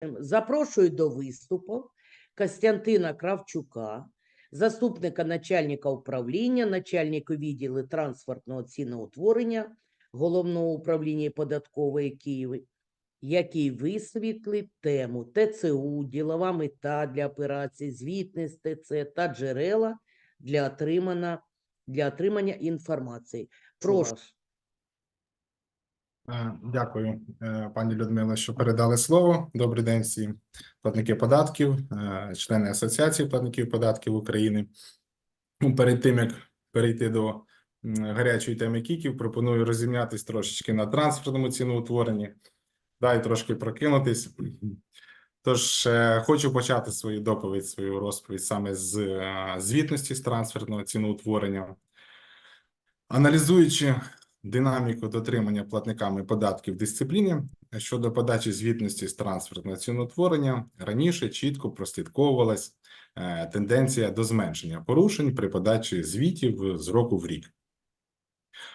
Запрошую до виступу Костянтина Кравчука, заступника начальника управління, начальника відділу транспортного ціноутворення Головного управління податкової Києва, який висвітлить тему ТЦУ, ділова мета для операцій, звітність ТЦ та джерела для отримання, для отримання інформації. Прошу. Е, Дякую, е, пані Людмила, що передали слово. Добрий день всім платники податків, е, члени Асоціації платників податків України. Ну, Перед тим як перейти до гарячої теми кіків, пропоную розім'ятись трошечки на транспортному ціноутворенні, да, і трошки прокинутись. Тож хочу почати свою доповідь, свою розповідь саме з звітності з трансфертного ціноутворення. Аналізуючи динаміку дотримання платниками податків дисципліні щодо подачі звітності з трансфертного ціноутворення раніше чітко прослідковувалась е, тенденція до зменшення порушень при подачі звітів з року в рік.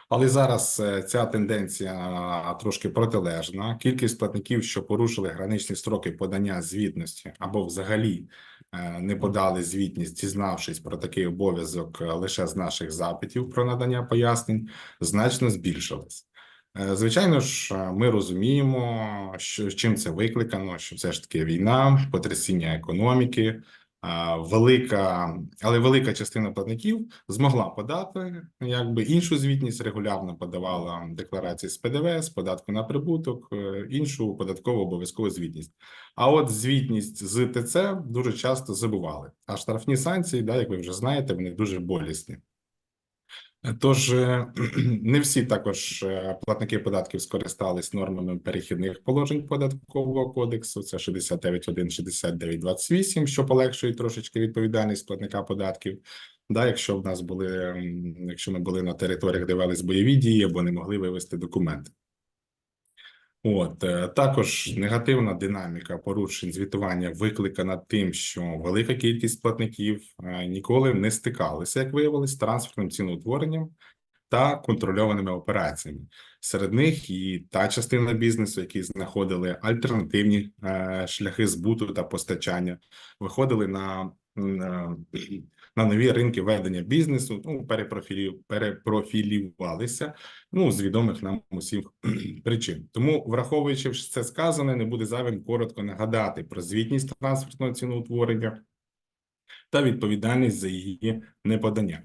Але зараз е, ця тенденція трошки протилежна. Кількість платників, що порушили граничні строки подання звітності або взагалі не подали звітність, дізнавшись про такий обов'язок е, лише з наших запитів про надання пояснень, значно збільшилась. Е, Звичайно ж, е, ми розуміємо, що чим це викликано, що все ж таки війна, потрясіння економіки, велика, але велика частина платників змогла подати якби іншу звітність регулярно подавала декларації з ПДВ, з податку на прибуток, е, іншу податкову обов'язкову звітність. А от звітність з ТЦ дуже часто забували. А штрафні санкції, да, як ви вже знаєте, вони дуже болісні. Тож не всі також е, платники податків скористались нормами перехідних положень податкового кодексу. Це 69.1, 69.28, що полегшує трошечки відповідальність платника податків. Да, якщо в нас були, якщо ми були на територіях, де велись бойові дії або не могли вивести документи. От е, також негативна динаміка порушень звітування викликана тим, що велика кількість платників е, ніколи не стикалися, як виявилось, з трансферним ціноутворенням та контрольованими операціями. Серед них і та частина бізнесу, які знаходили альтернативні е, шляхи збуту та постачання, виходили на, на, нові ринки ведення бізнесу, ну перепрофілі, перепрофілювалися ну з відомих нам усіх причин. Тому, враховуючи це сказане, не буде зайвим коротко нагадати про звітність трансфертного ціноутворення та відповідальність за її неподання.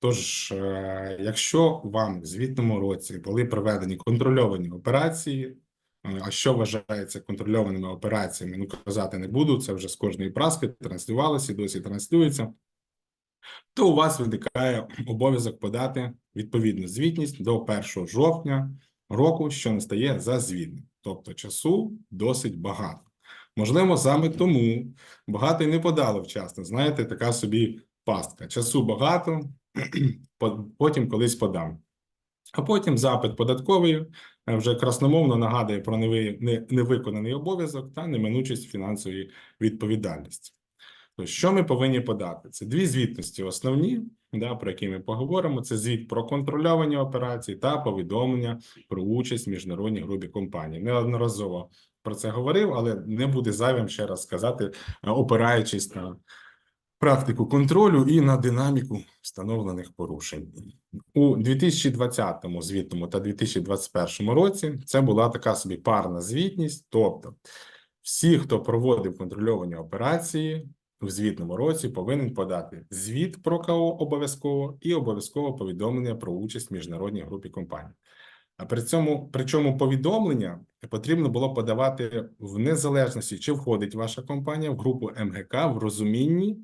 Тож, е, якщо вам в звітному році були проведені контрольовані операції, е, а що вважається контрольованими операціями, ну казати не буду, це вже з кожної праски транслювалося, і досі транслюється, то у вас виникає обов'язок подати відповідну звітність до 1 жовтня року, що настає за звітним. Тобто часу досить багато. Можливо, саме тому багато і не подало вчасно. Знаєте, така собі пастка. Часу багато, потім колись подам. А потім запит податковий е, вже красномовно нагадує про невиконаний обов'язок та неминучість фінансової відповідальності. Що ми повинні подати? Це дві звітності основні, да, про які ми поговоримо. Це звіт про контрольовані операції та повідомлення про участь в міжнародній групі компаній. Неодноразово про це говорив, але не буде зайвим ще раз сказати, е, опираючись на практику контролю і на динаміку встановлених порушень. У 2020 звітному та 2021 році це була така собі парна звітність, тобто всі, хто проводив контрольовані операції в звітному році, повинен подати звіт про КО обов'язково і обов'язково повідомлення про участь в міжнародній групі компаній. А при цьому, причому повідомлення потрібно було подавати в незалежності, чи входить ваша компанія в групу МГК в розумінні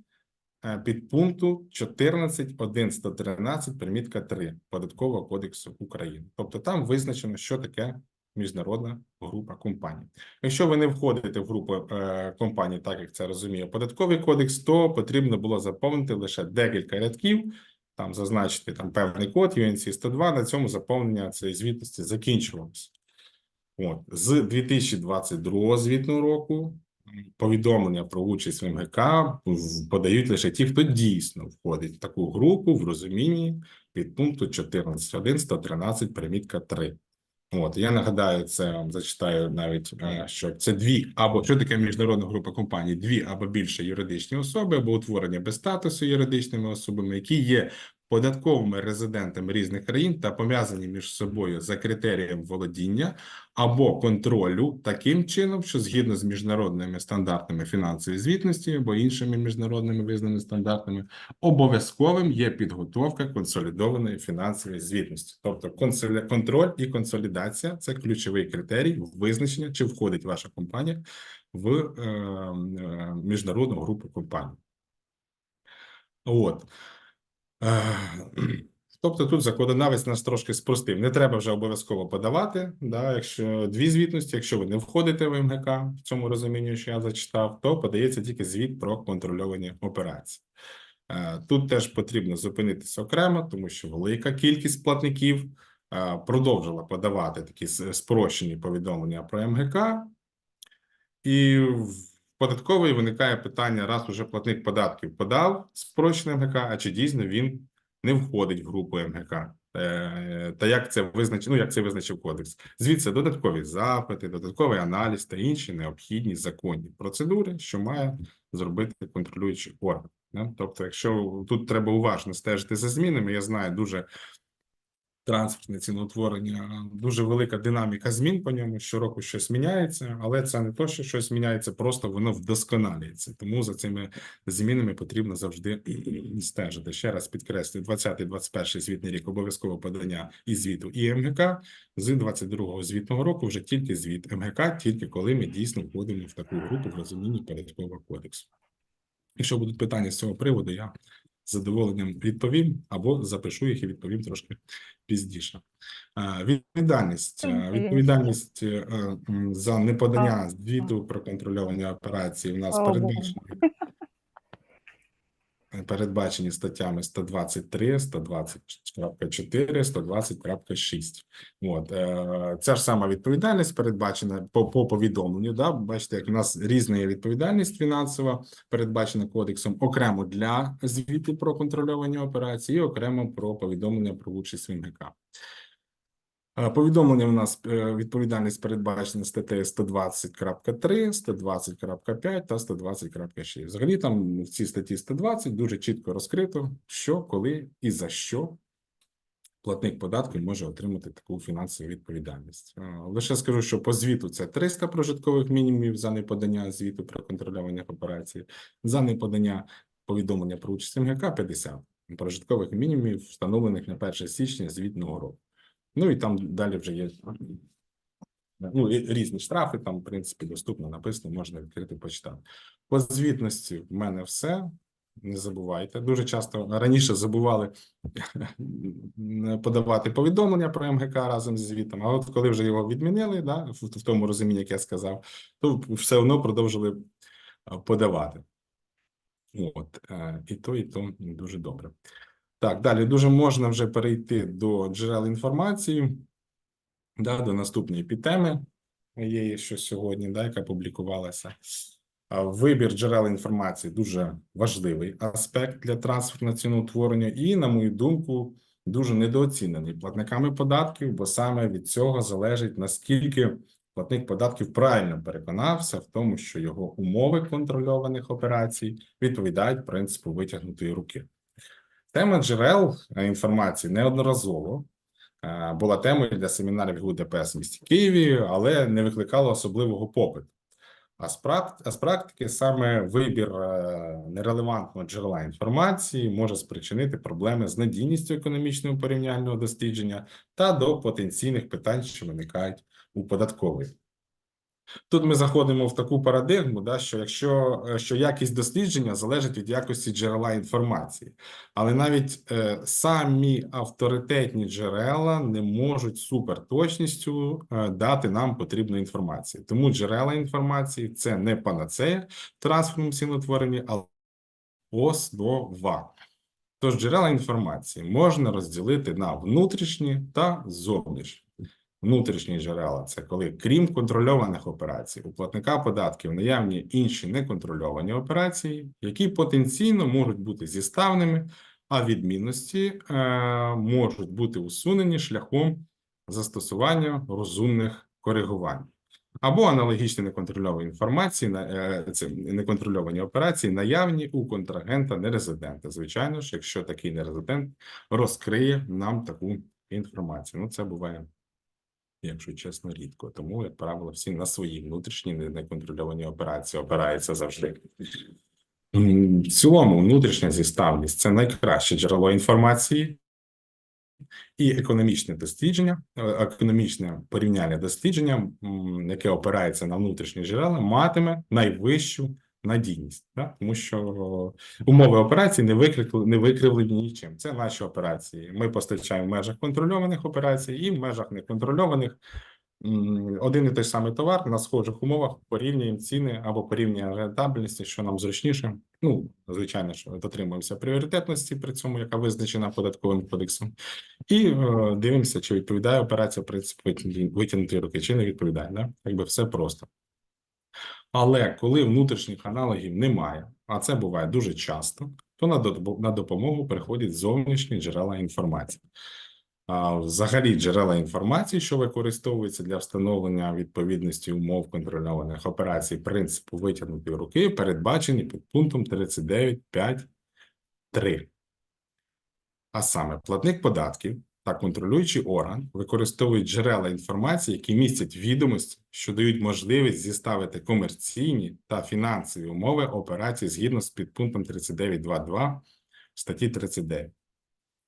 е, підпункту 14.1.113 примітка 3 Податкового кодексу України. Тобто там визначено, що таке міжнародна група компаній. Якщо ви не входите в групу е, компаній, так як це розуміє податковий кодекс, то потрібно було заповнити лише декілька рядків, там зазначити там певний код UNC 102, на цьому заповнення цієї звітності закінчувалося. От з 2022 звітного року повідомлення про участь в МГК подають лише ті, хто дійсно входить в таку групу в розумінні підпункту 14.1 113 примітка 3 От я нагадаю, це вам зачитаю навіть, е, що це дві або що таке міжнародна група компаній, дві або більше юридичні особи, або утворення без статусу юридичними особами, які є податковими резидентами різних країн та пов'язані між собою за критерієм володіння або контролю таким чином, що згідно з міжнародними стандартами фінансової звітності або іншими міжнародними визнаними стандартами, обов'язковим є підготовка консолідованої фінансової звітності. Тобто контроль і консолідація це ключовий критерій визначення, чи входить ваша компанія в е, е, міжнародну групу компаній. От. Е, Тобто тут законодавець нас трошки спростив. Не треба вже обов'язково подавати. Да, якщо дві звітності, якщо ви не входите в МГК в цьому розумінні, що я зачитав, то подається тільки звіт про контрольовані операції. Е, Тут теж потрібно зупинитися окремо, тому що велика кількість платників е, продовжила подавати такі спрощені повідомлення про МГК, і податкової виникає питання: раз уже платник податків подав спрощений МГК, а чи дійсно він не входить в групу МГК? Е, Та як це визнач... ну, як це визначив кодекс? Звідси додаткові запити, додатковий аналіз та інші необхідні законні процедури, що має зробити контролюючий орган. Тобто, якщо тут треба уважно стежити за змінами, я знаю дуже транспортне ціноутворення, дуже велика динаміка змін по ньому. Щороку щось міняється, але це не то, що щось міняється, просто воно вдосконалюється. Тому за цими змінами потрібно завжди стежити. Ще раз підкреслюю, 20-21 звітний рік обов'язково подання і звіту і МГК. З 22-го звітного року вже тільки звіт МГК, тільки коли ми дійсно входимо в таку групу в розумінні податкового кодексу. Якщо будуть питання з цього приводу, я з задоволенням відповім або запишу їх і відповім трошки пізніше. Е, Відповідальність. Е, Відповідальність е, за неподання звіту про контрольовані операції у нас Богу. Передбачені статтями 123, 120.4, 120.6. От е, ця ж сама відповідальність передбачена по, по повідомленню. Да, бачите, як у нас різна є відповідальність фінансова, передбачена кодексом окремо для звіту про контрольовані операції, і окремо про повідомлення про участь в МГК. Е, Повідомлення у нас е, відповідальність передбачена статтею 120.3, 120.5 та 120.6. Взагалі там в цій статті 120 дуже чітко розкрито, що, коли і за що платник податків може отримати таку фінансову відповідальність. Е, Лише скажу, що по звіту це 300 прожиткових мінімумів за неподання звіту про контрольовані операції, за неподання повідомлення про участь в МГК 50 прожиткових мінімумів, встановлених на 1 січня звітного року. Ну і там далі вже є ну, різні штрафи, там, в принципі, доступно написано, можна відкрити почитати. По звітності в мене все. Не забувайте. Дуже часто раніше забували подавати повідомлення про МГК разом зі звітом. А от коли вже його відмінили, да, в, тому розумінні, як я сказав, то все одно продовжили подавати. От, е, і то, і то дуже добре. Так, далі дуже можна вже перейти до джерел інформації, да, до наступної підтеми моєї, що сьогодні, да, яка публікувалася. Вибір джерел інформації дуже важливий аспект для трансферного ціноутворення, і, на мою думку, дуже недооцінений платниками податків, бо саме від цього залежить наскільки платник податків правильно переконався в тому, що його умови контрольованих операцій відповідають принципу витягнутої руки. Тема джерел е, інформації неодноразово е, була темою для семінарів ГУ ДПС в місті Києві, але не викликала особливого попиту. А з, практ... а з практики саме вибір е, нерелевантного джерела інформації може спричинити проблеми з надійністю економічного порівняльного дослідження та до потенційних питань, що виникають у податковій. Тут ми заходимо в таку парадигму, да, що якщо е, що якість дослідження залежить від якості джерела інформації, але навіть е, самі авторитетні джерела не можуть суперточністю е, дати нам потрібну інформацію. Тому джерела інформації це не панацея в трансферному ціноутворенні, а основа. Тож джерела інформації можна розділити на внутрішні та зовнішні. Внутрішні джерела це коли, крім контрольованих операцій, у платника податків наявні інші неконтрольовані операції, які потенційно можуть бути зіставними, а відмінності е, можуть бути усунені шляхом застосування розумних коригувань. Або аналогічні неконтрольовані інформації, на- це неконтрольовані операції наявні у контрагента нерезидента. Звичайно ж, якщо такий нерезидент розкриє нам таку інформацію. Ну, це буває, якщо чесно, рідко. Тому, як правило, всі на свої внутрішні неконтрольовані операції опираються завжди. В цілому, внутрішня зіставність це найкраще джерело інформації, і економічне дослідження, е, економічне порівняння дослідження, яке опирається на внутрішні джерела, матиме найвищу надійність, да? тому що умови операції не викрикли, не викривлені нічим. Це наші операції. Ми постачаємо в межах контрольованих операцій і в межах неконтрольованих. Один і той самий товар на схожих умовах порівнюємо ціни або порівнюємо рентабельності, що нам зручніше. Ну, звичайно, що дотримуємося пріоритетності при цьому, яка визначена податковим кодексом. І е, дивимося, чи відповідає операція принципу витягнутої руки, чи не відповідає. Да? Якби все просто. Але коли внутрішніх аналогів немає, а це буває дуже часто, то на, допомогу приходять зовнішні джерела інформації. Взагалі джерела інформації, що використовуються для встановлення відповідності умов контрольованих операцій принципу витягнутої руки, передбачені під пунктом 39.5.3. А саме платник податків та контролюючий орган використовують джерела інформації, які містять відомості, що дають можливість зіставити комерційні та фінансові умови операцій згідно з підпунктом 39.2.2 статті 39.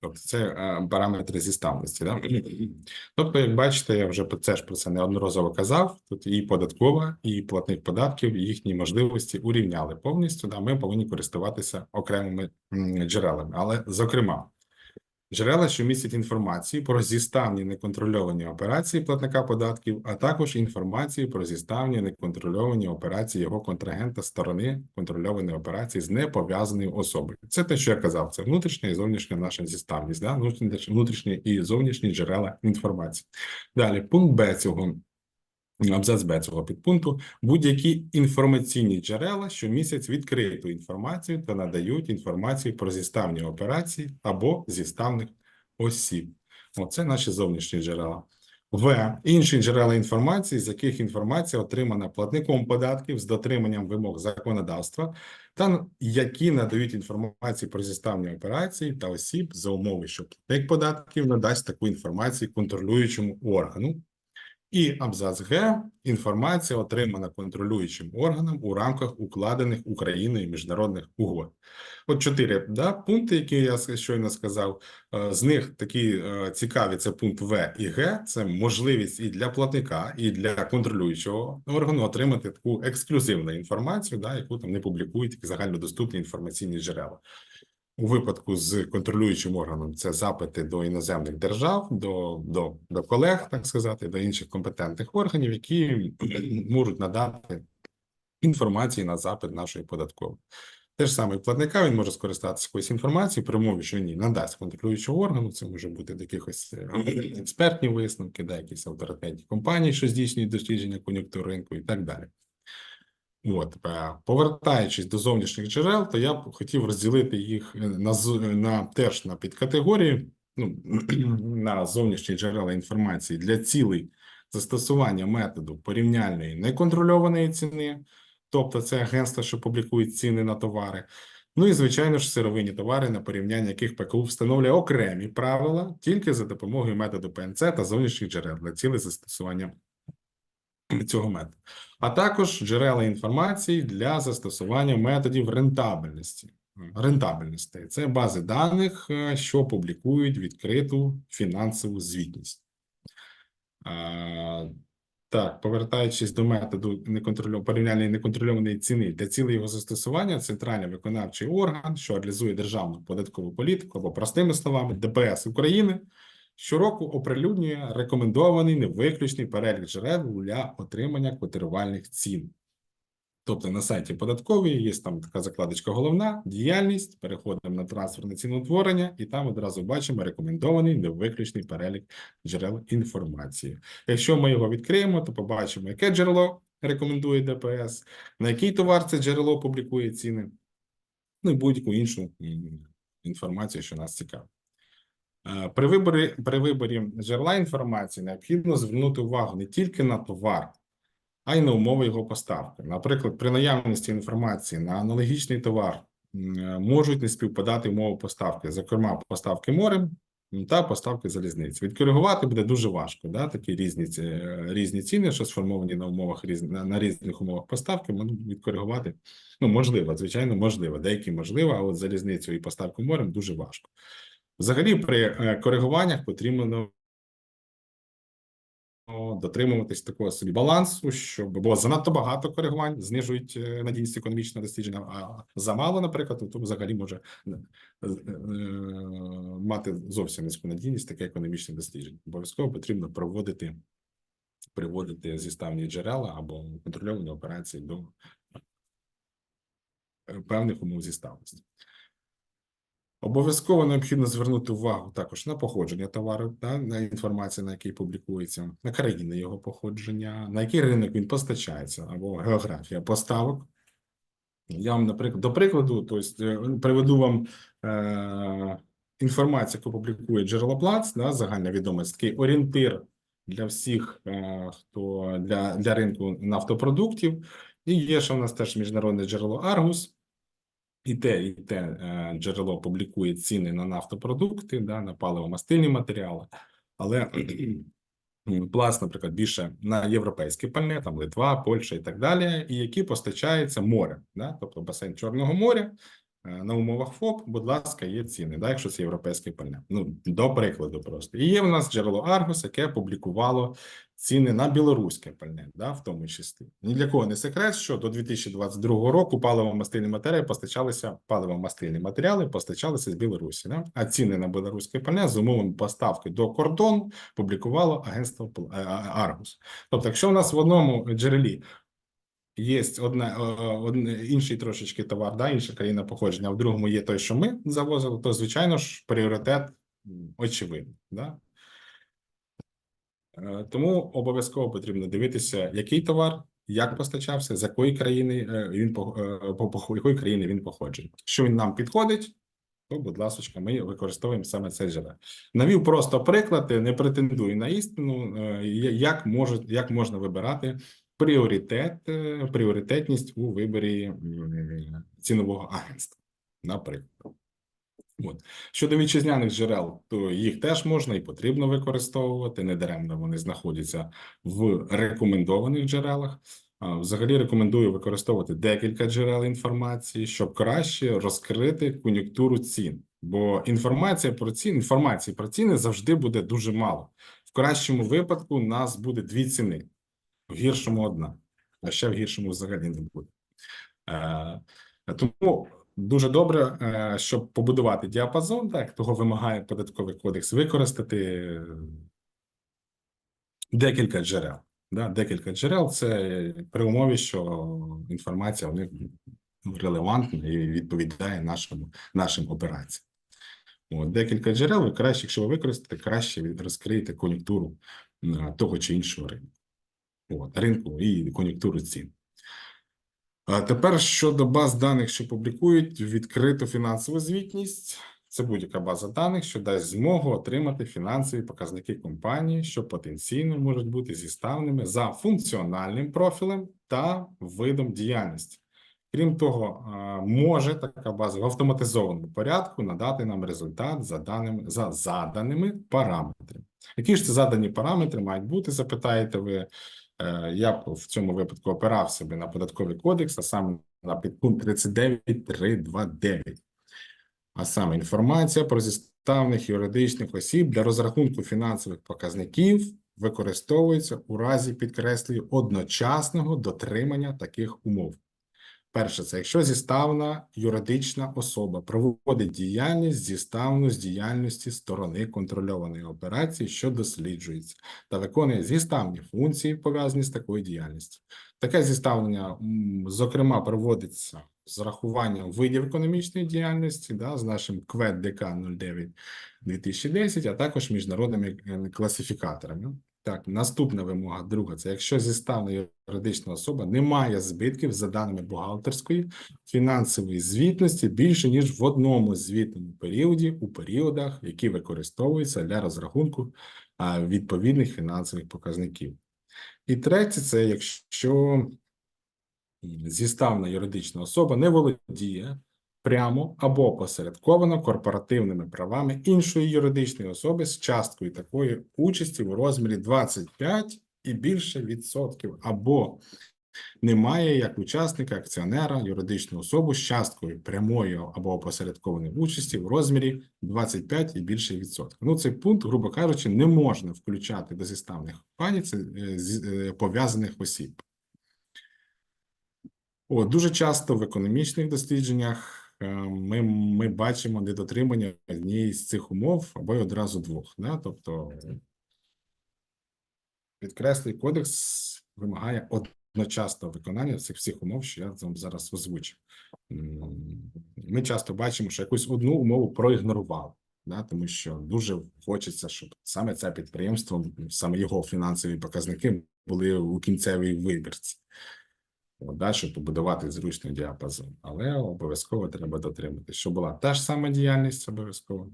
Тобто це е, параметри зіставності. Да? Тобто, як бачите, я вже це ж про це неодноразово казав. Тут і податкова, і платник податків, і їхні можливості урівняли повністю. Да? Ми повинні користуватися окремими джерелами. Але, зокрема, Джерела, що містять інформацію про зіставні неконтрольовані операції платника податків, а також інформацію про зіставні неконтрольовані операції його контрагента сторони контрольованої операції з непов'язаною особою. Це те, що я казав, це внутрішня і зовнішня наша зіставність, да? внутрішні- і зовнішні джерела інформації. Далі, пункт Б цього. Абзац Б цього підпункту будь-які інформаційні джерела, що містять відкриту інформацію та надають інформацію про зіставні операції або зіставних осіб. Оце наші зовнішні джерела. В. Інші джерела інформації, з яких інформація отримана платником податків з дотриманням вимог законодавства, та які надають інформацію про зіставні операції та осіб за умови, що платник податків надасть таку інформацію контролюючому органу. І абзац Г інформація отримана контролюючим органом у рамках укладених Україною міжнародних угод. От чотири да, пункти, які я щойно сказав. Е, З них такі е, цікаві це пункт В і Г. Це можливість і для платника, і для контролюючого органу отримати таку ексклюзивну інформацію, да, яку там не публікують загальнодоступні інформаційні джерела. У випадку з контролюючим органом це запити до іноземних держав, до, до, до колег, так сказати, до інших компетентних органів, які можуть надати інформації на запит нашої податкової. Те ж саме платника він може скористатися якоюсь інформацією при що ні, надасть контролюючого органу. Це може бути якихось е, експертні висновки, да, якісь авторитетні компанії, що здійснюють дослідження кон'юнктур ринку і так далі. От, е, повертаючись до зовнішніх джерел, то я б хотів розділити їх е, на, на теж на підкатегорії, ну, на зовнішні джерела інформації для цілей застосування методу порівняльної неконтрольованої ціни, тобто це агентства, що публікують ціни на товари. Ну і звичайно ж сировинні товари, на порівняння яких ПКУ встановлює окремі правила тільки за допомогою методу ПНЦ та зовнішніх джерел для цілей застосування цього методу, а також джерела інформації для застосування методів рентабельності. Рентабельності це бази даних, е, що публікують відкриту фінансову звітність. Так, повертаючись до методу порівняльної неконтрольованої ціни для цілей його застосування, центральний виконавчий орган, що реалізує державну податкову політику, або простими словами, ДПС України, щороку оприлюднює рекомендований невиключний перелік джерел для отримання котирувальних цін. Тобто на сайті податкової є там така закладочка головна діяльність. Переходимо на трансферне ціноутворення, і там одразу бачимо рекомендований невиключний перелік джерел інформації. Якщо ми його відкриємо, то побачимо, яке джерело рекомендує ДПС, на який товар це джерело публікує ціни, ну і будь-яку іншу інформацію, що нас цікавить. Е, При виборі, при виборі джерела інформації необхідно звернути увагу не тільки на товар, а й на умови його поставки. Наприклад, при наявності інформації на аналогічний товар е, можуть не співпадати умови поставки, зокрема, поставки морем та поставки залізниці. Відкоригувати буде дуже важко. Да? Такі різні, е, різні ціни, що сформовані на умовах на, різних умовах поставки, відкоригувати ну можливо, звичайно, можливо. Деякі можливо, а от залізницю і поставку морем дуже важко. Взагалі, при е, коригуваннях потрібно дотримуватись такого собі балансу, щоб бо занадто багато коригувань знижують е, надійність економічного дослідження, а замало, наприклад, то взагалі може е, мати зовсім низьку надійність таке економічне дослідження. Обов'язково потрібно проводити приводити зіставні джерела або контрольовані операції до певних умов зіставності. Обов'язково необхідно звернути увагу також на походження товару, та, на інформацію, на який публікується, на країни його походження, на який ринок він постачається, або географія поставок. Я вам, наприклад, до прикладу, тобто, е, приведу вам е, інформацію, яку публікує джерелоплац, да, загальновідомий такий орієнтир для всіх, е, хто для, для ринку нафтопродуктів. І є ще в нас теж міжнародне джерело Argus. І те, і те е, джерело публікує ціни на нафтопродукти, да, на паливо-мастильні матеріали, але пласт, наприклад, більше на європейське пальне, там Литва, Польща і так далі, і які постачаються морем, да, тобто басейн Чорного моря. Е, На умовах ФОП, будь ласка, є ціни, да, якщо це європейське пальне. Ну, до прикладу, просто. І є в нас джерело Argus, яке публікувало ціни на білоруське пальне, да, в тому числі. Ні для кого не секрет, що до 2022 року паливо-мастильні матеріали постачалися паливо-мастильні матеріали постачалися з Білорусі. Да? А ціни на білоруське пальне з умовами поставки до кордону публікувало агентство е. Тобто, якщо у нас в одному джерелі є одне, е, одне інший трошечки товар, да, інша країна походження, а в другому є той, що ми завозили, то звичайно ж пріоритет очевидний. Да? Е, Тому обов'язково потрібно дивитися, який товар, як постачався, з якої країни е, він по, е, якої країни він походження. Що він нам підходить, то, будь ласка, ми використовуємо саме цей джерел. Навів просто приклад, е, не претендую на істину, е, як можуть, як можна вибирати пріоритет, е, пріоритетність у виборі цінового агентства, наприклад. От. Щодо вітчизняних джерел, то їх теж можна і потрібно використовувати. Недаремно вони знаходяться в рекомендованих джерелах. Взагалі рекомендую використовувати декілька джерел інформації, щоб краще розкрити кон'юнктуру цін. Бо інформація про ціни, інформації про ціни завжди буде дуже мало. В кращому випадку у нас буде дві ціни, в гіршому одна, а ще в гіршому взагалі не буде. Е, Тому дуже добре, е, щоб побудувати діапазон, так того вимагає податковий кодекс, використати декілька джерел. Да, декілька джерел це при умові, що інформація в них релевантна і відповідає нашому, нашим операціям. От, декілька джерел, краще, якщо ви використаєте, краще розкриєте кон'юнктуру е, того чи іншого ринку. От, ринку і кон'юнктуру цін. А тепер щодо баз даних, що публікують відкриту фінансову звітність, це будь-яка база даних, що дасть змогу отримати фінансові показники компанії, що потенційно можуть бути зіставними за функціональним профілем та видом діяльності. Крім того, може така база в автоматизованому порядку надати нам результат за даними за заданими параметрами. Які ж це задані параметри мають бути? Запитаєте ви. Е, Я б в цьому випадку опирав себе на податковий кодекс, а саме на підпункт 39.329. А саме інформація про зіставних юридичних осіб для розрахунку фінансових показників використовується у разі підкреслюю одночасного дотримання таких умов. Перше, це якщо зіставна юридична особа проводить діяльність зіставну з діяльності сторони контрольованої операції, що досліджується, та виконує зіставні функції, пов'язані з такою діяльністю. Таке зіставлення, зокрема, проводиться з рахуванням видів економічної діяльності, да, з нашим КВЕД ДК 09 2010, а також міжнародними е, класифікаторами. Так, наступна вимога, друга, це якщо зіставна юридична особа не має збитків за даними бухгалтерської фінансової звітності більше ніж в одному звітному періоді у періодах, які використовуються для розрахунку відповідних фінансових показників. І третє, це якщо зіставна юридична особа не володіє прямо або посередковано корпоративними правами іншої юридичної особи з часткою такої участі в розмірі 25 і більше відсотків, або немає як учасника акціонера юридичну особу з часткою прямої або опосередкованої участі в розмірі 25 і більше відсотків. Ну, цей пункт, грубо кажучи, не можна включати до зіставних компаній це е, е, пов'язаних осіб. О, дуже часто в економічних дослідженнях ми, ми бачимо недотримання однієї з цих умов або й одразу двох. Да? Тобто, підкреслюю, кодекс вимагає одночасного виконання цих всіх умов, що я вам зараз озвучив. Ми часто бачимо, що якусь одну умову проігнорували, да? тому що дуже хочеться, щоб саме це підприємство, саме його фінансові показники були у кінцевій вибірці. От, да, щоб побудувати зручний діапазон. Але обов'язково треба дотримати, щоб була та ж сама діяльність обов'язково,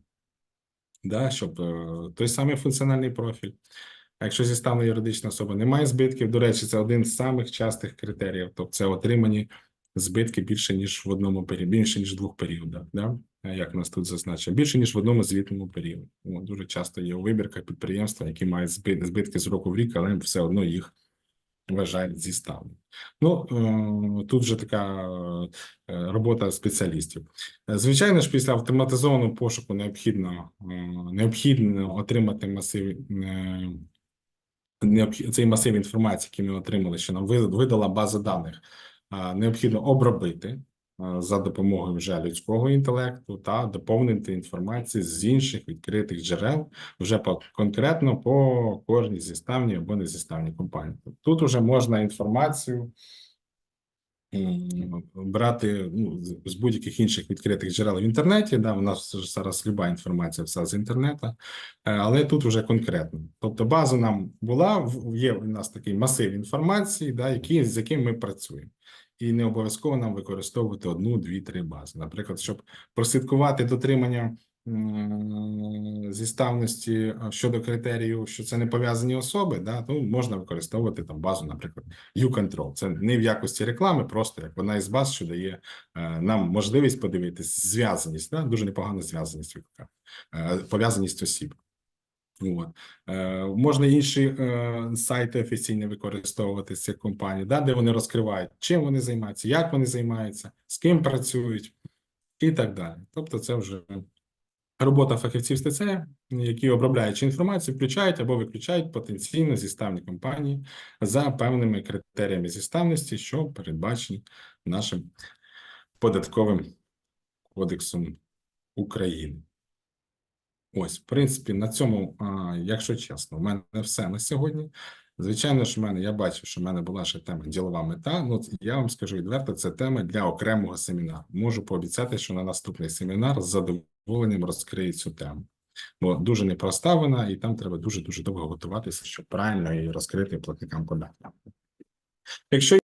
да, щоб е, той самий функціональний профіль. Якщо зіставна юридична особа не має збитків, до речі, це один з самих частих критеріїв, тобто це отримані збитки більше, ніж в одному періоді, більше, ніж в двох періодах, да? Як у нас тут зазначено, більше, ніж в одному звітному періоді. Дуже часто є у вибірках підприємства, які мають збитки з року в рік, але все одно їх вважають зіставними. Ну, е, тут вже така е, робота спеціалістів. Е, Звичайно ж, після автоматизованого пошуку необхідно, е, необхідно отримати масив, цей масив інформації, який ми отримали, що нам видала база даних, необхідно обробити за допомогою вже людського інтелекту та доповнити інформацію з інших відкритих джерел вже по конкретно по кожній зіставній або незіставній компанії. Тут вже можна інформацію брати ну, з- будь-яких інших відкритих джерел в інтернеті. Да, у нас зараз люба інформація вся з інтернету, е, але тут вже конкретно. Тобто, база нам була, є у нас такий масив інформації, да, який, з яким ми працюємо. І не обов'язково нам використовувати одну, дві, три бази. Наприклад, щоб прослідкувати дотримання зіставності щодо критерію, що це не пов'язані особи, да, то можна використовувати там базу, наприклад, U-Control. Це не в якості реклами, просто як одна із баз, що дає е, нам можливість подивитись зв'язаність, да, дуже непогана зв'язаність, е, пов'язаність осіб. От. Е, можна інші е, сайти офіційні використовувати з цих компаній, да, де вони розкривають, чим вони займаються, як вони займаються, з ким працюють і так далі. Тобто, це вже робота фахівців з ТЦ, які обробляючи інформацію, включають або виключають потенційно зіставні компанії за певними критеріями зіставності, що передбачені нашим податковим кодексом України. Ось, в принципі, на цьому, якщо чесно, в мене все на сьогодні. Звичайно ж, в мене я бачив, що в мене була ще тема ділова мета. Ну, я вам скажу відверто, це тема для окремого семінару. Можу пообіцяти, що на наступний семінар з задоволенням розкрию цю тему. Бо дуже непроста вона, і там треба дуже дуже довго готуватися, щоб правильно її розкрити платникам податків. Якщо